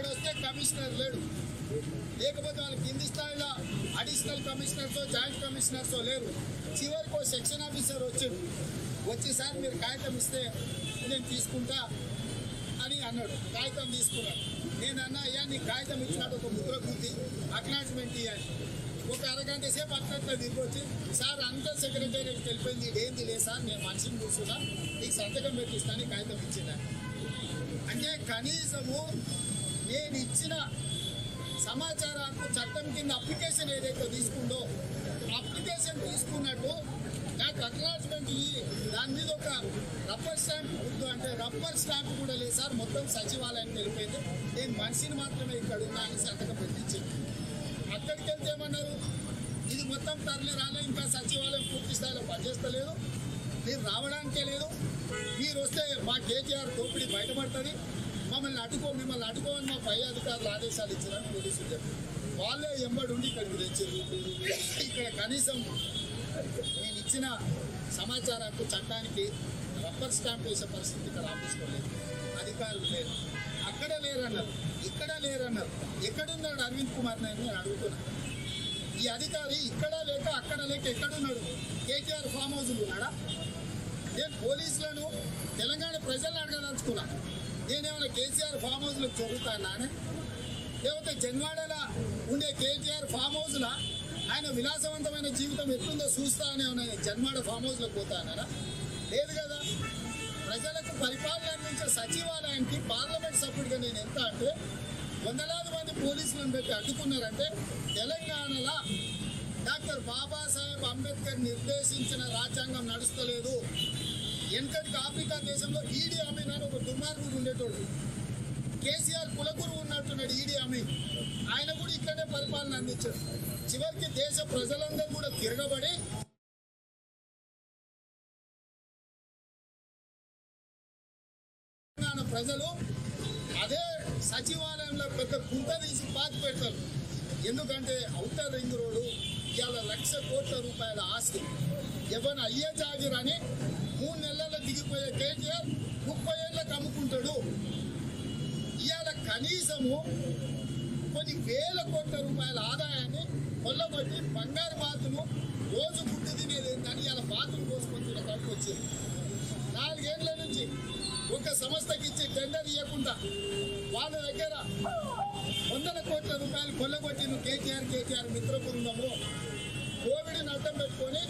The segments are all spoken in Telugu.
ఇక్కడ వస్తే కమిషనర్ లేడు. లేకపోతే వాళ్ళు కింది స్థాయిలో అడిషనల్ కమిషనర్తో జాయింట్ కమిషనర్తో లేరు. చివరికి ఓ సెక్షన్ ఆఫీసర్ వచ్చాడు. వచ్చి సార్ మీరు కాగితం ఇస్తే నేను తీసుకుంటా అని అన్నాడు. కాగితం తీసుకున్నాడు. నేను అన్నా అయ్యా నీ కాగితం ఇచ్చినాడు ఒక ముద్ర గుద్ది అక్నాలజ్మెంట్ ఇవ్వాలి ఒక అరగంట సేపు అట్లట్లా దిగొచ్చి సార్ అంత సెక్రటేరియట్కి వెళ్ళిపోయింది. ఏంది లేదు సార్ నేను మనిషిని కూర్చున్నా నీకు సంతకం పెట్టిస్తాను కాగితం ఇచ్చిన అంటే కనీసము నేను ఇచ్చిన సమాచారానికి చట్టం కింద అప్లికేషన్ ఏదైతే తీసుకుందో అప్లికేషన్ తీసుకున్నట్టు నాకు అక్నాలజ్మెంట్ ఇయ్యి. దాని మీద ఒక రబ్బర్ స్టాంప్ ఉందో అంటే రబ్బర్ స్టాంప్ కూడా లేదు సార్. మొత్తం సచివాలయానికి వెళ్ళిపోయింది. నేను మనిషిని మాత్రమే ఇక్కడ ఉన్నా అని సంతకం పెట్టించింది అక్కడికి వెళ్తే ఏమన్నారు? ఇది మొత్తం తరలి రాలే ఇంకా సచివాలయం పూర్తి స్థాయిలో పనిచేస్తలేదు. మీరు రావడానికే లేదు. మీరు వస్తే మా కేటీఆర్ దోపిడీ బయటపడుతుంది. మమ్మల్ని అడ్డుకో మిమ్మల్ని అడ్డుకోమని మా పై అధికారులు ఆదేశాలు ఇచ్చారని పోలీసులు చెప్పారు. వాళ్ళే ఎంబడి ఉండి ఇక్కడికి తెచ్చారు. ఇక్కడ కనీసం నేను ఇచ్చిన సమాచారానికి చట్టానికి రబ్బర్ స్టాంప్ వేసే పరిస్థితి ఇక్కడ ఆఫీస్లో లేదు అధికారులు లేరు. అక్కడ లేరన్నారు. ఇక్కడ లేరన్నారు. ఎక్కడున్నాడు అరవింద్ కుమార్ నాయుడు నేను అడుగుతున్నాను ఈ అధికారి ఇక్కడ లేక అక్కడ లేక ఎక్కడున్నాడు? కేటీఆర్ ఫామ్ హౌస్ ఉన్నాడా? నేను పోలీసులను తెలంగాణ ప్రజలను అడగదలుచుకున్నాను నేనేమైనా కేసీఆర్ ఫామ్ హౌస్లో చదువుతానానే లేకపోతే జన్వాడలో ఉండే కేటీఆర్ ఫామ్ హౌస్లో ఆయన విలాసవంతమైన జీవితం ఎట్లుందో చూస్తా అని జన్మాడ జన్వాడ ఫామ్ హౌస్లోకి పోతానా లేదు కదా. ప్రజలకు పరిపాలన అందించే సచివాలయానికి పార్లమెంట్ సభ్యుడిగా నేను ఎంత అంటే వందలాది మంది పోలీసులను పెట్టి అడ్డుకున్నారంటే తెలంగాణలో డాక్టర్ బాబాసాహెబ్ అంబేద్కర్ నిర్దేశించిన రాజ్యాంగం నడుస్తలేదు. వెనకటికి ఆఫ్రికా దేశంలో ఈడీ అమీన్ అని కేసీఆర్ కులగురు ఉన్నట్టున్నాడు ఈడీ అమీన్ ఆయన కూడా ఇక్కడే పరిపాలన అందించారు చివరికి దేశ ప్రజలందరూ కూడా తిరగబడి తెలంగాణ ప్రజలు అదే సచివాలయంలో పెద్ద గుంత తీసి పాతి పెడతారు. ఎందుకంటే అవుటర్ రింగ్ రోడ్డు ఇవాళ లక్ష కోట్ల రూపాయల ఆస్తి. ఎవరిని అయ్యే చాగిరని మూడు నెలల్లో దిగిపోయే కేటీఆర్ ముప్పై ఏళ్ళకి అమ్ముకుంటాడు. ఇవాళ కనీసము కొన్ని వేల కోట్ల రూపాయల ఆదాయాన్ని కొల్లబట్టి బంగారు బాతులు రోజు గుడ్డు తినేది అని ఇలా బాతులు కోసుకొచ్చిన కడుపు వచ్చింది. నాలుగేళ్ళ నుంచి ఒక సంస్థకి ఇచ్చి టెండర్ ఇవ్వకుండా వాళ్ళ దగ్గర వందల కోట్ల రూపాయలు కొల్లగొట్టిన కేటీఆర్ కేటీఆర్ మిత్ర బృందము కోవిడ్ని అడ్డం పెట్టుకొని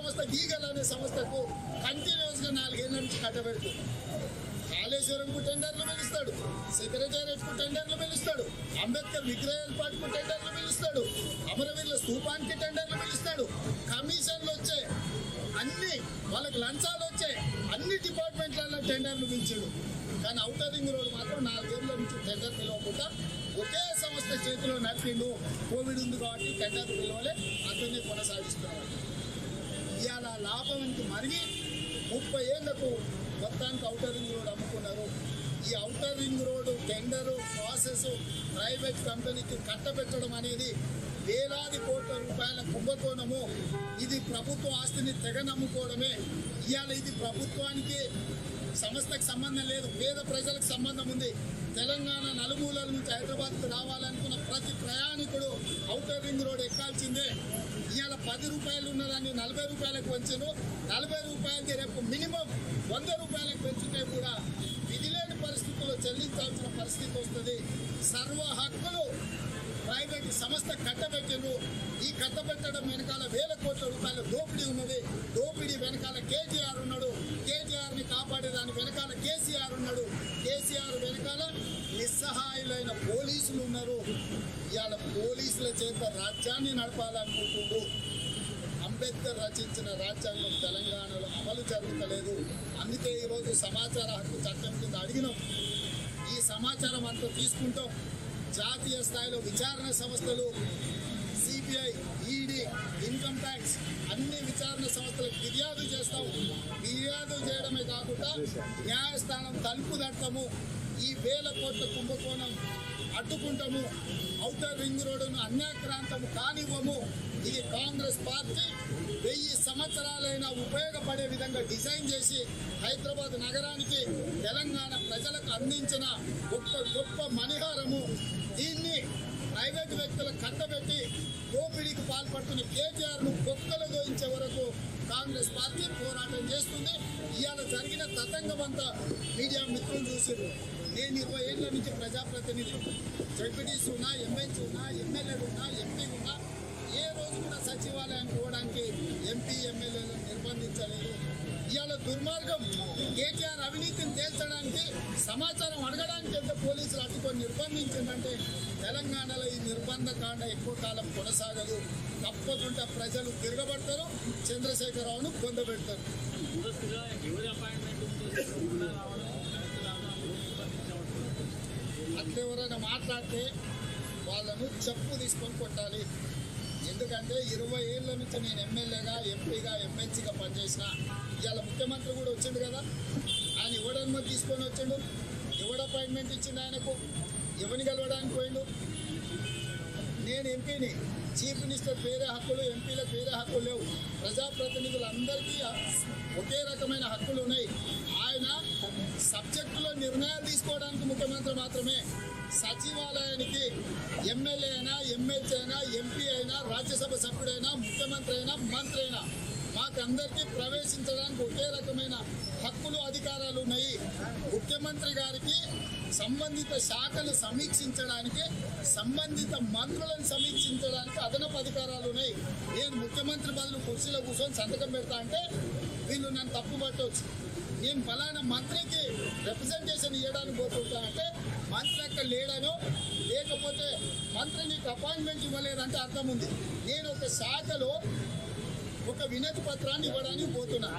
సంస్థ గీగల్ అనే సంస్థకు కంటిన్యూస్గా నాలుగేళ్ళ నుంచి కట్టబెడుతుంది కాళేశ్వరంకు టెండర్లు పిలుస్తాడు సెక్రటేరియట్కు టెండర్లు పిలుస్తాడు అంబేద్కర్ విగ్రహ ఏర్పాటుకు టెండర్లు పిలుస్తాడు అమరవీరుల స్థూపానికి టెండర్లు పిలుస్తాడు. కమిషన్లు వచ్చే అన్ని వాళ్ళకి లంచాలు వచ్చే అన్ని డిపార్ట్మెంట్లలో టెండర్లు పిలిచాడు. కానీ ఔటర్ రింగ్ రోడ్ మాత్రం నాలుగేళ్ళ నుంచి టెండర్ పిలవకుండా ఒకే సంస్థ చేతిలో నడిపిండు. కోవిడ్ ఉంది కాబట్టి టెండర్ పిలవలే అతన్ని కొనసాగిస్తున్నారు ఇవాళ లాభానికి మరిగి ముప్పై ఏళ్ళకు మొత్తానికి ఔటర్ రింగ్ రోడ్ అమ్ముకున్నారు. ఈ outer ring road tender process private కంపెనీకి కట్టబెట్టడం అనేది వేలాది కోట్ల రూపాయల కుంభకోణము. ఇది ప్రభుత్వ ఆస్తిని తెగ నమ్ముకోవడమే. ఇవాళ ఇది ప్రభుత్వానికి సంస్థకు సంబంధం లేదు పేద ప్రజలకు సంబంధం ఉంది. తెలంగాణ నలుమూలల నుంచి హైదరాబాద్కు రావాలనుకున్న ప్రతి ప్రయాణికుడు అవుటర్ రింగ్ రోడ్ ఎక్కాల్సిందే. ఇవాళ పది రూపాయలు ఉన్నదాన్ని నలభై రూపాయలకు పెంచను. నలభై రూపాయలకి రేపు మినిమం వంద రూపాయలకు పెంచుతే కూడా విధిలేని పరిస్థితుల్లో చెల్లించాల్సిన పరిస్థితి వస్తుంది. సర్వ హక్కులు ప్రైవేట్ సంస్థ కట్టబెట్టిండ్రు ఈ కట్టబెట్టడం వెనకాల వేల కోట్ల రూపాయల దోపిడీ ఉన్నది. దోపిడీ వెనకాల కేటీఆర్ ఉన్నాడు. కేటీఆర్ని కాపాడేదాని వెనకాల కేసీఆర్ ఉన్నాడు. కేసీఆర్ వెనకాల నిస్సహాయులైన పోలీసులు ఉన్నారు. ఇవాళ పోలీసుల చేత రాజ్యాన్ని నడపాలనుకుంటుండ్రు అంబేద్కర్ రచించిన రాజ్యాంగం తెలంగాణలో అమలు జరుగుతలేదు. అందుకే ఈరోజు సమాచార హక్కు చట్టం కింద అడిగినాం. ఈ సమాచారం అంతా తీసుకుంటాం. జాతీయ స్థాయిలో విచారణ సంస్థలు సిబిఐ ఈడీ ఇన్కమ్ ట్యాక్స్ అన్ని విచారణ సంస్థలకు ఫిర్యాదు చేస్తాం. ఫిర్యాదు చేయడమే కాకుండా న్యాయస్థానం తలుపు తడతాము ఈ వేల కోట్ల కుంభకోణం అడ్డుకుంటాము ఔటర్ రింగ్ రోడ్డును అన్యాక్రాంతము కానివ్వము. ఇది కాంగ్రెస్ పార్టీ వెయ్యి సంవత్సరాలైనా ఉపయోగపడే విధంగా డిజైన్ చేసి హైదరాబాద్ నగరానికి తెలంగాణ ప్రజలకు అందించిన గొప్ప గొప్ప మణిహారము. దీన్ని ప్రైవేట్ వ్యక్తుల కట్టబెట్టి దోపిడీకి పాల్పడుతున్న కేటీఆర్ను కుక్కలు గోయించే వరకు కాంగ్రెస్ పార్టీ పోరాటం చేస్తుంది. ఇవాళ జరిగిన తతంగం అంతా మీడియా మిత్రులు చూసారు నేను ఇరవై ఏళ్ళ నుంచి ప్రజాప్రతినిధులు జడ్పీటీసీ ఉన్నా ఎమ్మెల్సీ ఉన్నా ఎమ్మెల్యేలు ఉన్నా ఎంపీ ఉన్నా ఏ రోజు కూడా సచివాలయానికి పోవడానికి ఎంపీ ఎమ్మెల్యేలను నిర్బంధించలేదు. ఇవాళ దుర్మార్గం. కేటీఆర్ అవినీతిని తేల్చడానికి సమాచారం అడగడానికి ఎంత పోలీసులు అడ్డుకొని నిర్బంధించిందంటే తెలంగాణలో ఈ నిర్బంధ కాండ ఎక్కువ కాలం కొనసాగదు. తప్పకుండా ప్రజలు తిరగబడతారు. చంద్రశేఖరరావును పొందబెడతారు పూర్తిగా ఎవరైనా మాట్లాడితే వాళ్ళను చెప్పు తీసుకొని కొట్టాలి. ఎందుకంటే ఇరవై ఏళ్ళ నుంచి నేను ఎమ్మెల్యేగా ఎంపీగా ఎమ్మెల్సీగా పనిచేసిన ఇవాళ ముఖ్యమంత్రి కూడా వచ్చిండు కదా. ఆయన ఎవడనుమతి తీసుకొని వచ్చిండు? ఎవడు అపాయింట్మెంట్ ఇచ్చిండు ఆయనకు? ఎవరిని కలవడానికి పోయిండు? నేను ఎంపీని. చీఫ్ మినిస్టర్ వేరే హక్కులు ఎంపీలకు వేరే హక్కులు లేవు. ప్రజాప్రతినిధులందరికీ ఒకే రకమైన హక్కులు ఉన్నాయి. ఆయన సబ్జెక్టులో నిర్ణయాలు తీసుకోవడానికి ముఖ్యమంత్రి మాత్రమే. సచివాలయానికి ఎమ్మెల్యే అయినా ఎమ్మెల్సీ అయినా ఎంపీ అయినా రాజ్యసభ సభ్యుడైనా ముఖ్యమంత్రి అయినా మంత్రి అయినా మాకందరికీ ప్రవేశించడానికి ఒకే రకమైన హక్కులు అధికారాలు ఉన్నాయి. ముఖ్యమంత్రి గారికి సంబంధిత శాఖలు సమీక్షించడానికి సంబంధిత మంత్రులను సమీక్షించడానికి అదనపు అధికారాలు ఉన్నాయి. నేను ముఖ్యమంత్రి బదులు కుర్చీలో కూర్చొని సంతకం పెడతా అంటే వీళ్ళు నన్ను తప్పు పట్టవచ్చు నేను ఫలానా మంత్రికి రిప్రజెంటేషన్ ఇవ్వడానికి పోతుంటా అంటే మంత్రి అక్కడ లేడను లేకపోతే మంత్రి నీకు అపాయింట్మెంట్ ఇవ్వలేదంటే అర్థం ఉంది. నేను ఒక శాఖలో ఒక వినతి పత్రాన్ని ఇవ్వడానికి పోతున్నా.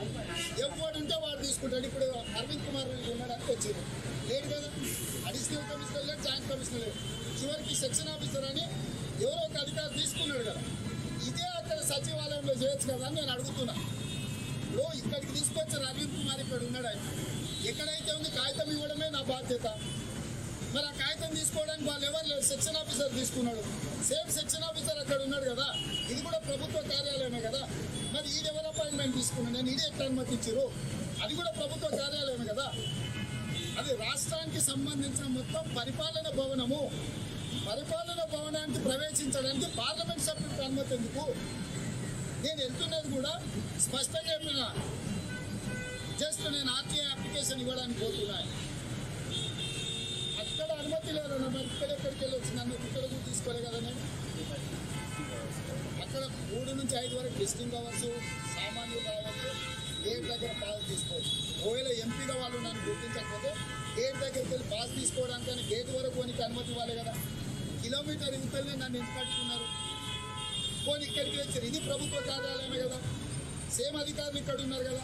ఎవడుంటే వాడు తీసుకుంటాడు. ఇప్పుడు అరవింద్ కుమార్ రెడ్డి ఉండడానికి వచ్చారు లేదు కదా? అడిషనల్ కమిషనర్ లేదు జాయింట్ కమిషనర్ లేదు. చివరికి సెక్షన్ ఆఫీసర్ అని ఎవరో ఒక అధికారి తీసుకున్నాడు కదా. ఇదే అక్కడ సచివాలయంలో చేయొచ్చు కదా అని నేను అడుగుతున్నా. ఇప్పుడు ఇక్కడికి తీసుకొచ్చారు అరవింద్ కుమార్ ఇక్కడ ఉన్నాడు ఆయన. ఎక్కడైతే ఉంది కాగితం ఇవ్వడమే నా బాధ్యత. మరి ఆ కాగితం తీసుకోవడానికి వాళ్ళు ఎవరు లేరు? సెక్షన్ ఆఫీసర్ తీసుకున్నాడు. సేమ్ సెక్షన్ ఆఫీసర్ అక్కడ ఉన్నాడు కదా? ఇది కూడా ప్రభుత్వ కార్యాలయమే కదా? మరి ఈ ఎవరు అపాయింట్మెంట్ తీసుకున్నాను నేను ఇది ఎట్లా అనుమతించారు అది కూడా ప్రభుత్వ కార్యాలయమే కదా? అది రాష్ట్రానికి సంబంధించిన మొత్తం పరిపాలన భవనము. పరిపాలన భవనానికి ప్రవేశించడానికి పార్లమెంట్ సభ్యుడికి అనుమతి ఎందుకు? నేను వెళ్తున్నది కూడా స్పష్టంగా చెప్పిన. జస్ట్ నేను ఆర్టీఐ అప్లికేషన్ ఇవ్వడానికి పోతున్నాను అనుమతి లేదన్న మరి ఇక్కడ ఎక్కడికి వెళ్ళొచ్చు? వచ్చి నన్ను ఇక్కడ కూడా తీసుకోలే కదా నేను అక్కడ మూడు నుంచి ఐదు వరకు విజిటింగ్ కావచ్చు సామాన్యులు కావచ్చు గేట్ దగ్గర పాస్ తీసుకోవచ్చు ఒకవేళ ఎంపీగా వాళ్ళు నన్ను గుర్తించకపోతే గేట్ దగ్గరికి వెళ్ళి పాస్ తీసుకోవడానికని గేట్ వరకు కొనికి అనుమతి ఇవ్వాలి కదా. కిలోమీటర్ ఇంతలనే నన్ను ఎందుకు కట్టుకున్నారు పోనీ ఇక్కడికి వచ్చారు. ఇది ప్రభుత్వ కార్యాలయమే కదా. సేమ్ అధికారులు ఇక్కడ ఉన్నారు కదా.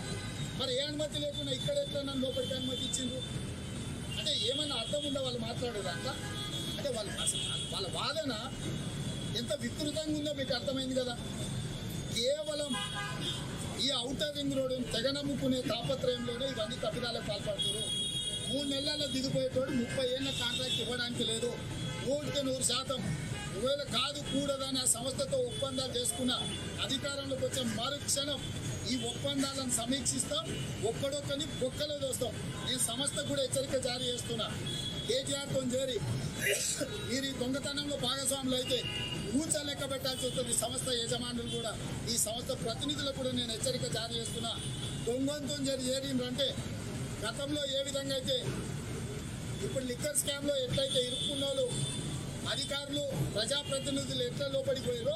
మరి ఏ అనుమతి లేకుండా ఇక్కడ ఎట్లా నన్ను లోపలికి అనుమతి ఇచ్చిండ్రు? ఏమైనా ఏమన్నా అర్థం ఉందా వాళ్ళు మాట్లాడేదాకా అంటే వాళ్ళు అసలు వాళ్ళ వాదన ఎంత వికృతంగా ఉందో మీకు అర్థమైంది కదా. కేవలం ఈ ఔటర్ రింగ్ రోడ్డు తెగ నమ్ముకునే తాపత్రయంలోనే ఇవన్నీ తప్పిదాలకు పాల్పడుతున్నారు. మూడు నెలల్లో దిగిపోయేటోడు ముప్పై ఏళ్ళ కాంట్రాక్ట్ ఇవ్వడానికి లేదు. నూటికి నూరు శాతం. ఒకవేళ కాదు కూడదని ఆ సంస్థతో ఒప్పందాలు చేసుకున్న అధికారంలోకి వచ్చే మరుక్షణం ఈ ఒప్పందాలను సమీక్షిస్తాం ఒక్కడొక్కని బొక్కలో దోస్తాం నేను సంస్థ కూడా హెచ్చరిక జారీ చేస్తున్నా. కేటీఆర్తో చేరి మీరు ఈ దొంగతనంలో భాగస్వాములు అయితే ఊచ లెక్క పెట్టాల్సి వస్తుంది సంస్థ యజమానులు కూడా. ఈ సంస్థ ప్రతినిధులకు కూడా నేను హెచ్చరిక జారీ చేస్తున్నా. దొంగంతో చేరి చేరిండ్రంటే గతంలో ఏ విధంగా అయితే ఇప్పుడు లిక్కర్ స్కామ్లో ఎట్లయితే ఇరుక్కున్నోళ్ళు అధికారులు ప్రజాప్రతినిధులు ఎట్లా లోపడిపోయారో